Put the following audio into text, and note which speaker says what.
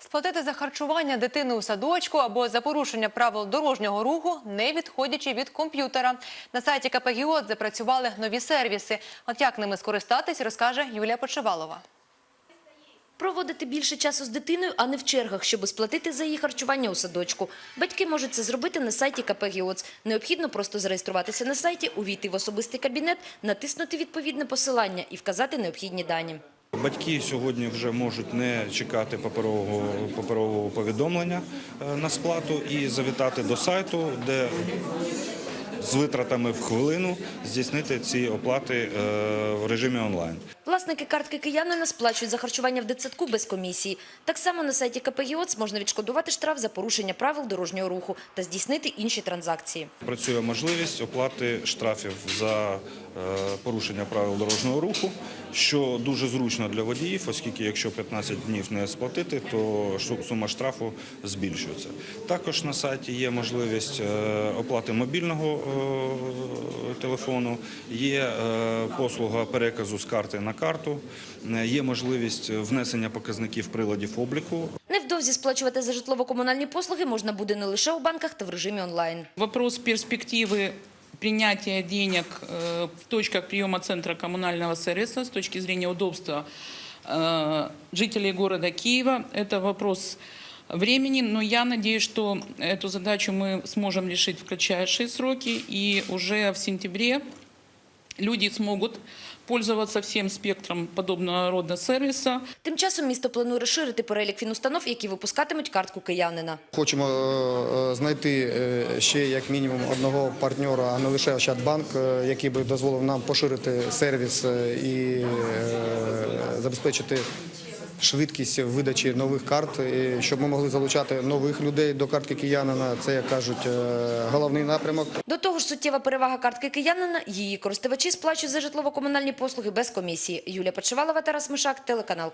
Speaker 1: Сплатити за харчування дитини у садочку або за порушення правил дорожнього руху, не відходячи від комп'ютера. На сайті КПГІО запрацювали нові сервіси. От як ними скористатись, розкаже Юлія Почевалова.
Speaker 2: Проводити більше часу з дитиною, а не в чергах, щоб сплатити за її харчування у садочку. Батьки можуть це зробити на сайті КП. Необхідно просто зареєструватися на сайті, увійти в особистий кабінет, натиснути відповідне посилання і вказати необхідні дані.
Speaker 3: Батьки сьогодні вже можуть не чекати паперового, паперового повідомлення е, на сплату і завітати до сайту, де з витратами в хвилину здійснити ці оплати е, в режимі онлайн.
Speaker 2: Власники картки киянина сплачують за харчування в дитсадку без комісії. Так само на сайті КП «Гіоц» можна відшкодувати штраф за порушення правил дорожнього руху та здійснити інші транзакції.
Speaker 3: Працює можливість оплати штрафів за е, порушення правил дорожнього руху, що дуже зручно для водіїв, оскільки якщо 15 днів не сплатити, то сума штрафу збільшується. Також на сайті є можливість е, оплати мобільного телефону, є е, послуга переказу з карти на карту, е, є можливість внесення показників приладів обліку
Speaker 2: Невдовзі сплачувати за житлово-комунальні послуги можна буде не лише у банках та в режимі онлайн.
Speaker 4: Вопрос перспективы принятия денег э, в точках приема центра коммунального сервиса с точки зрения удобства э, жителей города Киева – это вопрос времени, но я надеюсь, что эту задачу мы сможем решить в кратчайшие сроки, и уже в сентябре люди смогут пользоваться всем спектром подобного рода сервиса.
Speaker 2: Тим часом місто планує розширити перелік фінустанов, які випускатимуть картку киянина.
Speaker 5: Хочемо е, знайти е, ще як мінімум одного партнера, а не лише Ощадбанк, е, який би дозволив нам поширити сервіс е, і е, забезпечити швидкість видачі нових карт, щоб ми могли залучати нових людей до картки киянина. Це, як кажуть, е, головний напрямок.
Speaker 2: До того ж, суттєва перевага картки киянина – її користувачі сплачують за житлово-комунальні послуги без комісії. Юлія Почевалова, Тарас Мишак, телеканал.